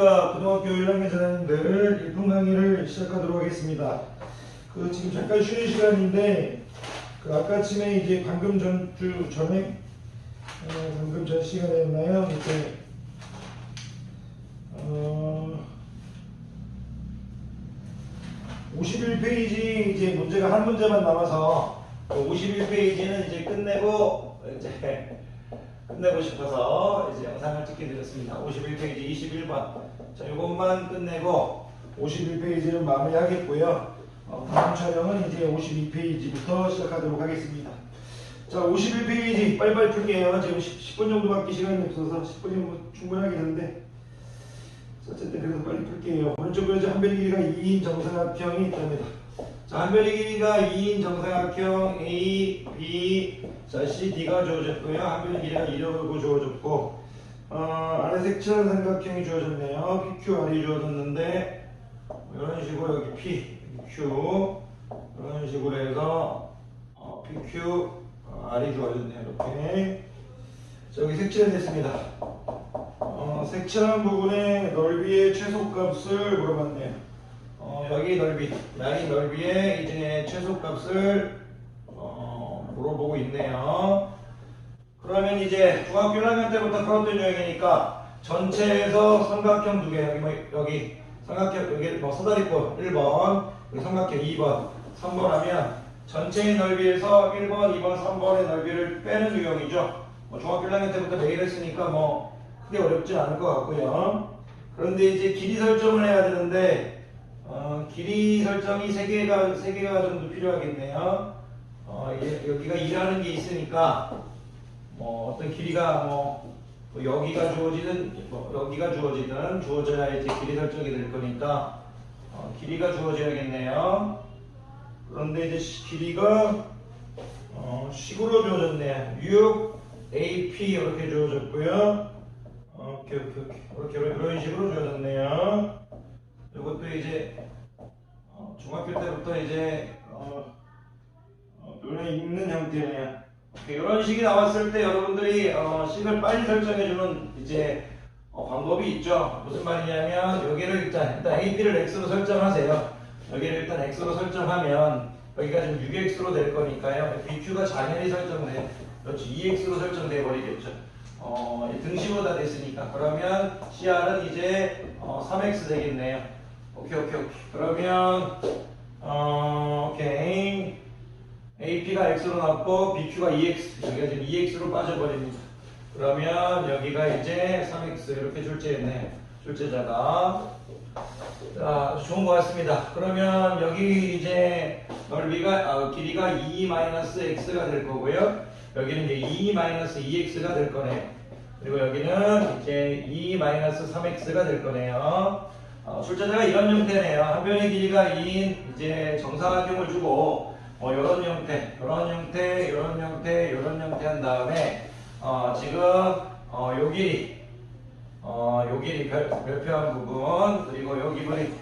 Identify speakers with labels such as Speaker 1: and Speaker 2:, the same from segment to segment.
Speaker 1: 안녕하십니까. 고등학교 1학년 전학년들 1분 강의를 시작하도록 하겠습니다. 그 지금 잠깐 쉬는 시간인데 그 아까쯤에 이제 방금 전주 전에 어, 방금 전 시간이었나요? 이제 어, 51페이지 이제 문제가 한 문제만 남아서 51페이지는 이제 끝내고 이제 끝내고 싶어서 이제 영상을 찍게 되었습니다. 51페이지 21번. 자, 이것만 끝내고 51페이지는 마무리하겠고요. 어, 다음 촬영은 이제 52페이지부터 시작하도록 하겠습니다. 자, 51페이지 빨리빨리 풀게요. 지금 10, 분 정도밖에 시간이 없어서 10분이면 충분하겠는데. 어쨌든 그래도 빨리 풀게요. 오른쪽 그려져 한별의 길이가 2인 정사각형이 있답니다. 자, 한별의 길이가 2인 정사각형 A, B, 자, C, D가 주어졌고요. 한별의 길이가 2려고 주어졌고, 어, 아래 색 칠한 삼각형이 주어졌네요. PQ, R이 주어졌는데, 이런 식으로 여기 P, Q, 이런 식으로 해서 어, PQ, 어, R이 주어졌네요. 이렇게. 자, 여기 색칠은 됐습니다. 어, 색칠한 부분의 넓이의 최소값을 물어봤네요. 어, 여기 넓이, 양이 넓이의 이제 최소값을 어, 물어보고 있네요. 그러면 이제 중학교 1학년 때부터 풀었던 유형이니까 전체에서 삼각형 두 개, 여기, 뭐, 여기 삼각형, 여기 뭐 사다리꼴 1번, 여기 삼각형 2번, 3번 하면 전체의 넓이에서 1번, 2번, 3번의 넓이를 빼는 유형이죠. 뭐 중학교 1학년 때부터 매일 했으니까 뭐 크게 어렵진 않을 것 같고요. 그런데 이제 길이 설정을 해야 되는데 어, 길이 설정이 세 개가 세 개가 정도 필요하겠네요. 어, 예, 여기가 2라는 게 있으니까 뭐 어떤 길이가 뭐, 뭐 여기가 주어지든 뭐 여기가 주어지든 주어져야 이제 길이 설정이 될 거니까 어, 길이가 주어져야겠네요. 그런데 이제 시- 길이가 어, 식으로 주어졌네요. 6 AP 이렇게 주어졌고요. 어, 오케이 오케이 오케이 이렇게 이런 식으로 주어졌네요. 이것도 이제 어, 중학교 때부터 이제 어, 어, 눈에 익는. 오케이, 이런 식이 나왔을 때 여러분들이 어, 식을 빨리 설정해주는 이제 어, 방법이 있죠. 무슨 말이냐면 여기를 일단 일단 AP를 X로 설정하세요. 여기를 일단 X로 설정하면 여기가 지금 6X로 될 거니까요. BQ가 잔연히 설정돼요. 그렇지 2X로 설정돼 버리겠죠. 어, 등식으로 다 됐으니까 그러면 CR은 이제 어, 3X 되겠네요. 오케이 오케이 오케이. 그러면 어, 오케이. AP가 X로 나왔고 BQ가 2X 여기가 지금 2X로 빠져버립니다. 그러면 여기가 이제 3X 이렇게 출제했네요. 출제자가 자 좋은 것 같습니다. 그러면 여기 이제 넓이가 아, 길이가 2-x가 될 거고요. 여기는 이제 2-2x가 될 거네요. 그리고 여기는 이제 2-3x가 될 거네요. 어, 출제자가 이런 형태네요. 한 변의 길이가 2인 이제 정사각형을 주고 어, 이런 형태, 이런 형태, 이런 형태, 이런 형태 한 다음에 어, 지금 어, 요 길이, 어, 요 길이 별, 별표한 부분 그리고 요 기분이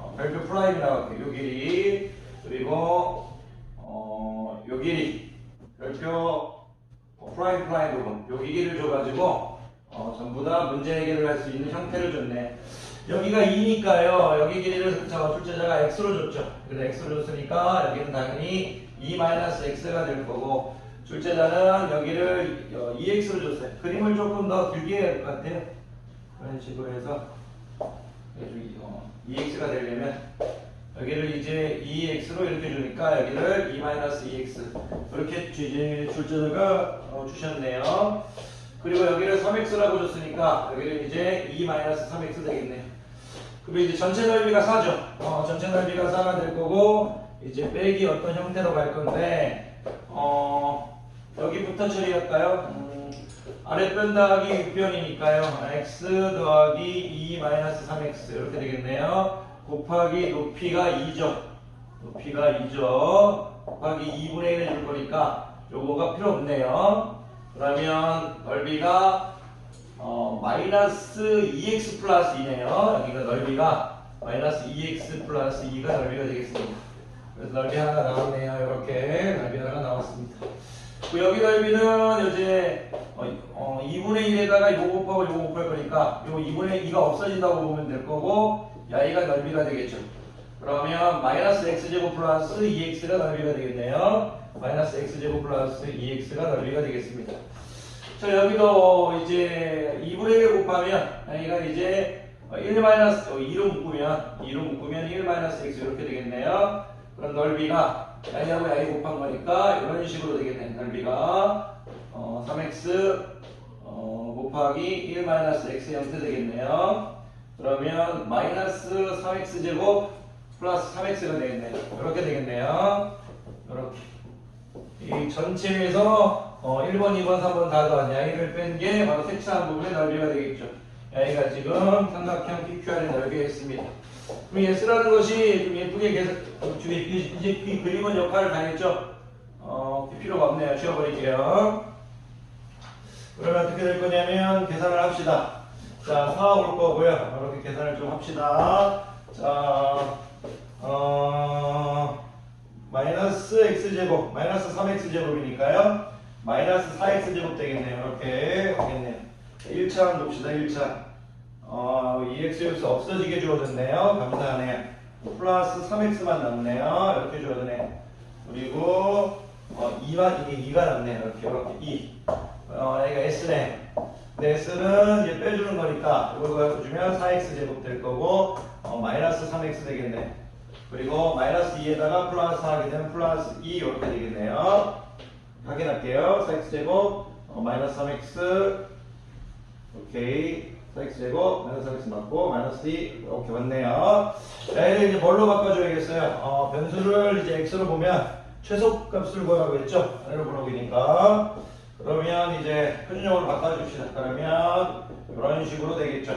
Speaker 1: 어, 별표 프라임이 나왔고 요 길이 그리고 어, 요 길이 별표 어, 프라임 프라임 부분 요 길이를 줘가지고 어, 전부 다 문제 해결을 할 수 있는 형태를 줬네. 여기가 2니까요. 여기 길이를 저 출제자가 x로 줬죠. 그래서 x로 줬으니까 여기는 당연히 2-x가 될 거고 출제자는 여기를 2x로 줬어요. 그림을 조금 더 길게 될것 같아요. 그런 식으로 해서 여기, 어, 2x가 되려면 여기를 이제 2x로 이렇게 주니까 여기를 2-2x 이렇게 이제 출제자가 어, 주셨네요. 그리고 여기를 3x라고 줬으니까 여기를 이제 2-3x 되겠네요. 그리고 이제 전체 넓이가 4죠. 어, 전체 넓이가 4가 될 거고 이제 빼기 어떤 형태로 갈 건데 어, 여기부터 처리할까요? 음, 아래 변 더하기 6변이니까요. x 더하기 2-3x 이렇게 되겠네요. 곱하기 높이가 2죠. 높이가 2죠. 곱하기 2분의 1 해줄 거니까 요거가 필요 없네요. 그러면 넓이가 어, 마이너스 2x 플러스 2네요. 여기가 넓이가 마이너스 2x 플러스 2가 넓이가 되겠습니다. 그래서 넓이 하나가 나왔네요. 이렇게 넓이 하나가 나왔습니다. 그 여기 넓이는 이제 어, 어, 2분의 1에다가 요거 곱하고 요거 곱할 거니까 요 2분의 2가 없어진다고 보면 될 거고 야이가 넓이가 되겠죠. 그러면 마이너스 x제곱 플러스 2x가 넓이가 되겠네요. 마이너스 x제곱 플러스 2x가 넓이가 되겠습니다. 자 여기도 이제 2분의 1 곱하면 야이가 이제 1 마이너스 2로 묶으면 2로 묶으면 1 마이너스 x 이렇게 되겠네요. 그럼 넓이가 야이하고 야이 곱한 거니까 이런 식으로 되겠네. 넓이가 어, 3x 어, 곱하기 1 마이너스 x 형태 되겠네요. 그러면 마이너스 3x 제곱 플러스 3x가 되겠네요. 이렇게 되겠네요. 이렇게. 이 전체에서 어, 1번, 2번, 3번 다 더한 야이를 뺀 게 바로 색칠한 부분의 넓이가 되겠죠. 야이가 지금 삼각형 PQR의 넓이가 있습니다. 그럼 S라는 것이 좀 예쁘게 계속 어, 뒤에 이제 이 그림은 역할을 다 했죠. 어, 필요가 없네요. 지워버릴게요. 그러면 어떻게 될 거냐면 계산을 합시다. 자, 4 올 거고요. 이렇게 계산을 좀 합시다. 자, 어, 마이너스 x제곱, 마이너스 3x제곱이니까요. 마이너스 4x제곱 되겠네요. 이렇게 되겠네요. 1차 봅시다. 1차. 어, 2x 여기서 없어지게 주어졌네요. 감사하네요. 플러스 3x만 남네요. 이렇게 주어졌네요. 그리고 어, 2만 이게 2가 남네요. 이렇게 이렇게 2. 어, 여기가 s네. 근데 s는 이제 빼주는 거니까 이걸 주면 4x 제곱 될 거고 어, 마이너스 3x 되겠네. 그리고 마이너스 2에다가 플러스 하게 되면 플러스 2 이렇게 되겠네요. 확인할게요. 4x 제곱 어, 마이너스 3x 오케이 4x 제곱 마이너스 4x 맞고 마이너스 2 이렇게 맞네요. 자 이제 이제 뭘로 바꿔줘야겠어요? 어, 변수를 이제 x로 보면 최소값을 구하라고 했죠? 아래로 보라고니까 그러면 이제 표준형으로 바꿔줍시다. 그러면 이런 식으로 되겠죠.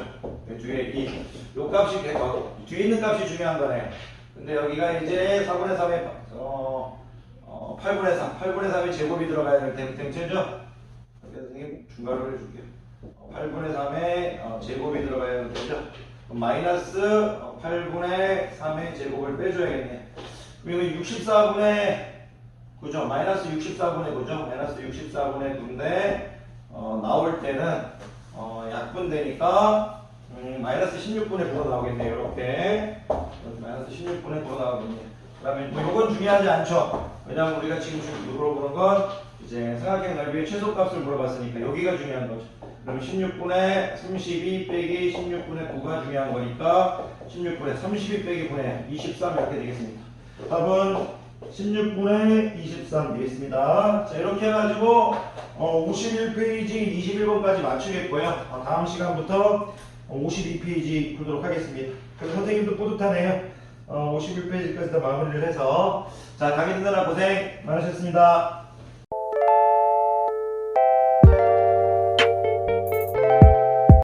Speaker 1: 이 뒤에 이, 요 값이 되- 어, 뒤에 있는 값이 중요한 거네요. 근데 여기가 이제 4분의 3의 어, 어, 8분의 3, 8분의 3의 제곱이 들어가야 될 때- 땡체죠? 그래서 선생님 중괄호를 해줄게요. 어, 8분의 3의 어, 제곱이 들어가야 되죠? 그럼 마이너스 어, 8분의 3의 제곱을 빼줘야겠네. 그리고 64분의 9죠. 마이너스 64분의 9죠. 마이너스 64분의 9인데 어, 나올 때는 어, 약분되니까 음, 마이너스 16분의 9가 나오겠네요. 이렇게 마이너스 16분의 9가 나오겠네요. 그다음에 뭐 이건 중요하지 않죠. 왜냐하면 우리가 지금 주- 물어보는 건 이제 삼각형 넓이의 최소값을 물어봤으니까 여기가 중요한 거죠. 그럼 16분의 32 빼기 16분의 9가 중요한 거니까 16분의 32 빼기 9의 23 이렇게 되겠습니다. 답은 16분의 23 되겠습니다. 자 이렇게 해가지고 어, 51페이지 21번까지 맞추겠고요. 어, 다음 시간부터 52페이지 풀도록 하겠습니다. 그래서 선생님도 뿌듯하네요. 어, 51페이지까지 다 마무리를 해서 자 강의 듣느라 고생 많으셨습니다.